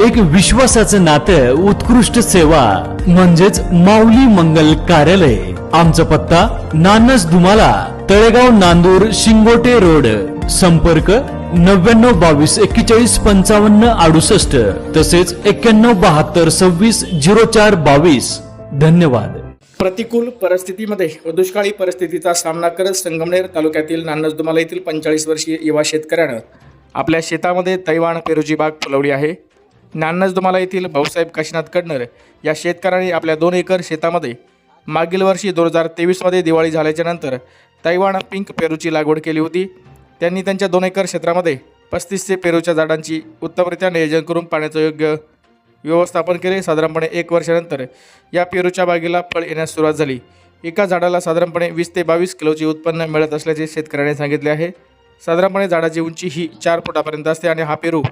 एक विश्वासाचं नातं उत्कृष्ट सेवा म्हणजेच माऊली मंगल कार्यालय. आमचा पत्ता नानस दुमाला तळेगाव नांदूर शिंगोटे रोड. संपर्क नव्याण्णव बावीस एक्केचाळीस पंचावन्न अडुसष्ट. तसेच एक्क्याण्णव बहात्तर सव्वीस झिरो चार बावीस. धन्यवाद. प्रतिकूल परिस्थितीमध्ये व दुष्काळी परिस्थितीचा सामना करत संगमनेर तालुक्यातील नानस दुमाला येथील पंचेचाळीस वर्षीय युवा शेतकऱ्यानं आपल्या शेतामध्ये तैवान पेरूची बाग फुलवली आहे. नान्नजदुमाला येथील भाऊसाहेब काशीनाथ कडनर या शेतकऱ्याने आपल्या दोन एकर शेतामध्ये मागील वर्षी दोन हजार तेवीसमध्ये दिवाळी झाल्याच्यानंतर तैवान पिंक पेरूची लागवड केली होती. त्यांनी त्यांच्या दोन एकर क्षेत्रामध्ये पस्तीसशे पेरूच्या झाडांची उत्तमरित्या नियोजन करून पाण्याचं योग्य व्यवस्थापन केले. साधारणपणे एक वर्षानंतर या पेरूच्या बागेला फळ येण्यास सुरुवात झाली. एका झाडाला साधारणपणे वीस ते बावीस किलोचे उत्पन्न मिळत असल्याचे शेतकऱ्याने सांगितले आहे. साधारणपणे झाडाची उंची ही चार फुटापर्यंत असते आणि हा पेरू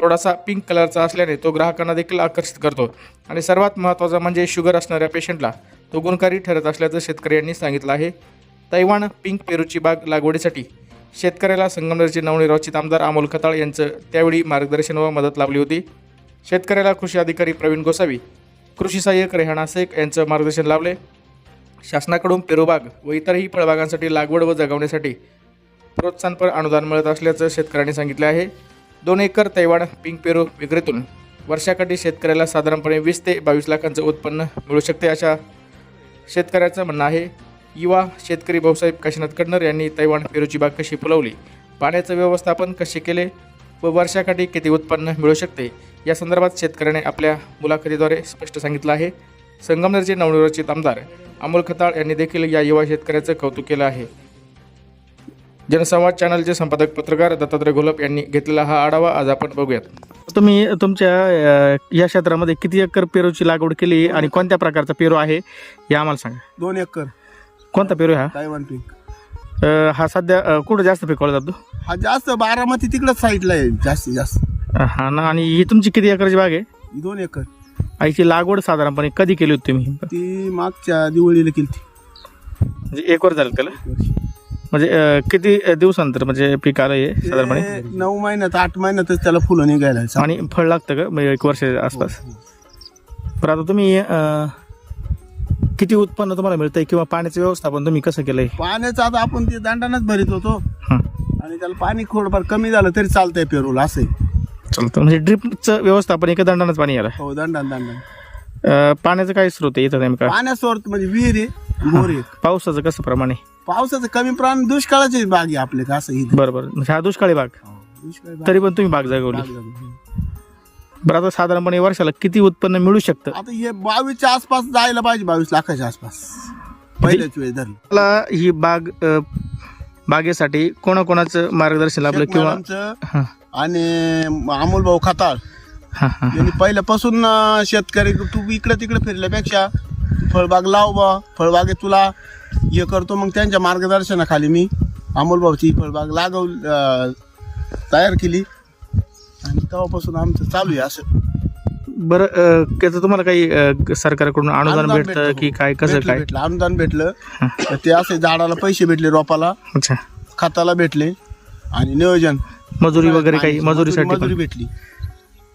थोडासा पिंक कलरचा असल्याने तो ग्राहकांना देखील आकर्षित करतो. आणि सर्वात महत्त्वाचा म्हणजे शुगर असणाऱ्या पेशंटला तो गुणकारी ठरत असल्याचं शेतकऱ्यांनी सांगितलं आहे. तैवान पिंक पेरूची बाग लागवडीसाठी शेतकऱ्याला संगमनेरचे नवनिर्वाचित आमदार अमोल खताळ यांचं त्यावेळी मार्गदर्शन व मदत लाभली होती. शेतकऱ्याला कृषी अधिकारी प्रवीण गोसावी कृषी सहाय्यक रेहाणा शेख यांचं मार्गदर्शन लाभले. शासनाकडून पेरूबाग व इतरही फळबागांसाठी लागवड व जगवण्यासाठी प्रोत्साहनपर अनुदान मिळत असल्याचं शेतकऱ्यांनी सांगितले आहे. दोन एकर तैवाड पिंक पेरू विक्रीतून वर्षाकाठी शेतकऱ्याला साधारणपणे वीस ते बावीस लाखांचं उत्पन्न मिळू शकते अशा शेतकऱ्याचं म्हणणं आहे. युवा शेतकरी भाऊसाहेब काशीनाथ कडनर यांनी तैवान पेरूची बाग कशी फुलवली? पाण्याचं व्यवस्थापन कसे केले? व वर्षाकाठी किती उत्पन्न मिळू शकते? या संदर्भात शेतकऱ्याने आपल्या मुलाखतीद्वारे स्पष्ट सांगितलं आहे. संगमनेरचे नवनिर्वाचित आमदार अमोल खताळ यांनी देखील या युवा शेतकऱ्याचं कौतुक केलं आहे. जनसंवाद चॅनलचे संपादक पत्रकार दत्तात्रय घोलप यांनी घेतलेला हा आढावा आज आपण बघूयात. तुम्ही तुमच्या या क्षेत्रामध्ये किती एकर पेरूची लागवड केली आणि कोणत्या प्रकारचा पेरू आहे हे आम्हाला सांगा. दोन एकर. कोणता पेरू आहे तायवान पिंक हा हा सध्या कुठं जास्त पिकवला जातो? हा जास्त बारामती तिकडच साईडला आहे जास्तीत जास्त. हा ना आणि ही तुमची किती एकरची बाग आहे? ही दोन एकर. आईची लागवड साधारणपणे कधी केली होती तुम्ही? ती मागच्या दिवाळीला केली म्हणजे एक वर्ष झालं त्याला? म्हणजे किती दिवसानंतर म्हणजे पीक आलं हे साधारणपणे? ते नऊ महिन्यात आठ महिन्यातच त्याला फुलं निघायला. आणि फळ लागतं का? म्हणजे एक वर्ष आसपास? पण आता तुम्ही अ, किती उत्पन्न तुम्हाला मिळतंय किंवा पाण्याचं व्यवस्थापन तुम्ही कसं केलंय? पाण्याचं आता आपण ते दांडानच भरीत होतो. हं. आणि त्याला पाणी थोडंफार कमी झालं तरी चालतंय पेरूला असं आहे. चालतं. म्हणजे ड्रिपचं व्यवस्थापन एका दंडानंच पाणी आलं. हो दांडान दांडान अ, पाण्याचं काय स्रोत आहे इथं नेमका? पाण्यासवर म्हणजे विहीर आहे बोर. आहे पावसाचं कसं प्रमाण आहे? पावसाचं कमी प्रमाण दुष्काळाची बाग आहे आपले असं इथे बरं बरं. म्हणजे हा दुष्काळी बाग. दुष्काळी बाग- तरी पण तुम्ही बाग जगवली. लागली. बरं आता साधारणपणे वर्षाला किती उत्पन्न मिळू शकतं? आता हे बावीसच्या आसपास जायला पाहिजे बावीस लाखाच्या आसपास. पहिल्याच वेळेस धरलं. मला ही बाग अ, बागेसाठी कोणाकोणाचं मार्गदर्शन लाभलं शेख किंवा मॅडमचं हां. आणि अमोल भाऊ खताळ हां हां. यांनी पहिल्यापासून अं, शेतकरी तू इकडे तिकडे फिरल्यापेक्षा फळबाग लाव बा. फळबागेत तुला हे करतो मग त्यांच्या मार्गदर्शनाखाली मी अमोल भाऊची फळबाग लागव तयार केली. आणि तेव्हापासून आमचं चालू आहे असं. बरं त्याचं तुम्हाला काही सरकारकडून अनुदान भेटतं की. काय कसं काय? भेटलं. अनुदान भेटलं. ते असे झाडाला पैसे भेटले रोपाला. अच्छा. खताला भेटले. आणि नियोजन. मजुरी वगैरे काही मजुरीसाठी मजुरी. भेटली.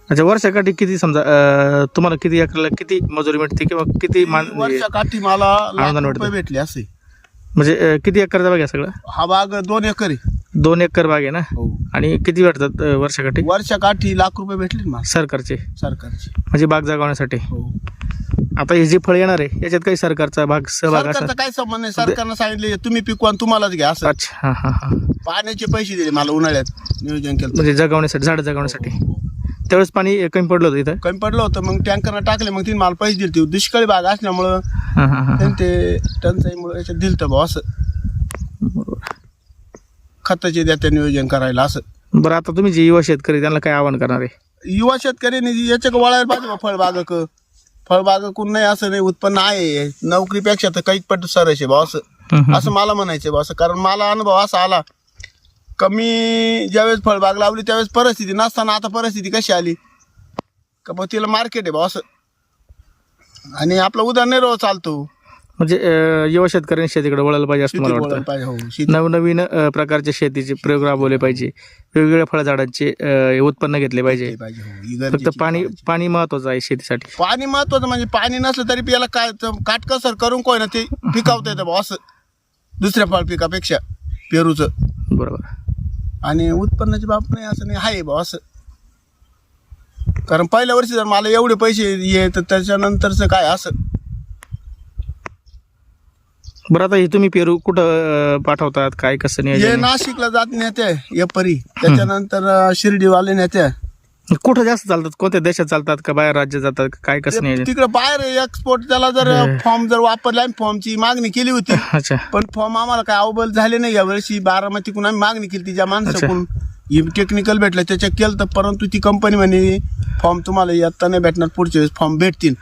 अच्छा वर्षाकाठी किती समजा अ, तुम्हाला किती एकरला किती मजुरी मिळते किंवा किती मान वर्षा काठी मला लाख अनुदान रुपये भेटतं. भेटले असे. म्हणजे अ, किती एकरचा बाग आहे सगळं? हा बाग दोन एकर आहे. दोन एकर बाग आहे ना? हो. आणि किती भेटतात अ, वर्षाकाठी? वर्षा काठी लाख रुपये भेटले ना मला. सरकारचे? सरकारचे. म्हणजे बाग जगवण्यासाठी? हो. आता हे जे फळ येणार आहे याच्यात काही सरकारचा भाग सहभाग असा? सरकारचा काय संबंध नाही. सरकारनं सांगितले तुम्ही पिकवा आणि तुम्हालाच घ्या असं. अच्छा हा हा हा. पाण्याचे पैसे दिले मला उन्हाळ्यात नियोजन केलं. म्हणजे जगवण्यासाठी झाड जगवण्यासाठी? त्यावेळेस पाणी कमी पडलं होतं इथं? कमी पडलं होतं मग टँकरनं टाकले मग तिने मला पैसे दिले दुष्काळी भाग असल्यामुळं हा हा हा त्यांनी ते टंचाईमुळे याच्यात दिलं भाऊ असं. खताचे द्या नियोजन करायला असं. बरं आता तुम्ही जे युवा शेतकरी त्यांना काय आवाहन करणार आहे? युवा शेतकऱ्यांनी याच्या वळायला पाहिजे बा फळबागक. फळबागकून नाही असं नाही उत्पन्न आहे. नोकरीपेक्षा तर काही पट सरस आहे बा असं. हम्म, हम्म. असं मला म्हणायचं बा असं. कारण मला अनुभव असा आला कमी ज्यावेळेस फळबाग लावली त्यावेळेस परिस्थिती नसताना आता परिस्थिती कशी आली? का बा तिला मार्केट आहे बा असं. आणि आपला उदरनिर्वाह चालतो. म्हणजे अं, युवा शेतकऱ्यांनी शेतीकडे वळायला पाहिजे असं मला वाटतं. पाहिजे हो शेती. नवनवीन अं, प्रकारचे शेतीचे प्रयोग राबवले पाहिजे. वेगवेगळ्या फळझाडांचे अं, उत्पन्न घेतले पाहिजे. पाहिजे हो ही फक्त गरजेची पाणी. पाणी महत्वाचं आहे शेतीसाठी. पाणी महत्वाचं म्हणजे पाणी नसलं तरी याला काय काटकसर करून कोय ना ते पिकावता येतं बा असं. दुसऱ्या फळ पिकापेक्षा पेरूचं. बरोबर. आणि उत्पन्नाची बाब नाही असं नाही आहे बा असं. कारण पहिल्या वर्षी जर मला एवढे पैसे ये तर त्याच्यानंतरचं काय असं? बरं आता हे तुम्ही पेरू कुठं पाठवतात? काय कसं हे आहे? नाशिकला जात नेते ये परी. त्याच्यानंतर अं, शिर्डीवाले नेते कुठं जास्त चालतात? कोणत्या देशात चालतात का बाहेर राज्यात जातात का काय कसं नियोजन? तिकडे बाहेर एक्सपोर्ट त्याला जर फॉर्म जर वापरला आणि फॉर्मची मागणी केली होती. अच्छा. पण फॉर्म आम्हाला काय अवबल झाले नाही. यावर्षी बारामतीकडून आम्ही मागणी केली तिच्या माणसाकडून टेक्निकल भेटलं त्याच्या केलं तर परंतु ती कंपनी म्हणे फॉर्म तुम्हाला येता नाही भेटणार पुढच्या वेळेस फॉर्म भेटतील.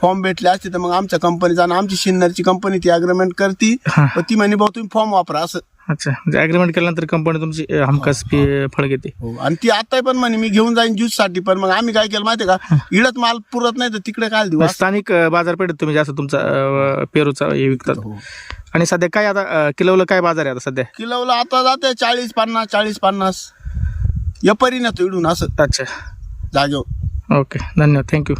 फॉर्म भेटले असते तर मग आमच्या कंपनीचा आणि आमची शिन्नरची कंपनी ती अग्रीमेंट करती. ती म्हणे भाऊ तुम्ही फॉर्म वापरा असं. अच्छा म्हणजे अग्रीमेंट केल्यानंतर कंपनी तुमची अं, हमखास पे- फळ घेते. हो आणि ती आता पण म्हणे मी घेऊन जाईन ज्यूससाठी पण मग आम्ही काय केलं माहितीये का? इडत माल पुरत नाही तर तिकडे काय देऊ म्हणजे स्थानिक अं, बाजारपेठेत तुम्ही जास्त तुमचा अं, पेरूचा हे विकतात. हो. आणि सध्या काय आता अं, किलोला काय बाजार आहे आता सध्या? किलोला आता जाते चाळीस पन्नास चाळीस पन्नास. या परी नेतो इडून असं. अच्छा. जागेवर. ओके धन्यवाद. थँक्यू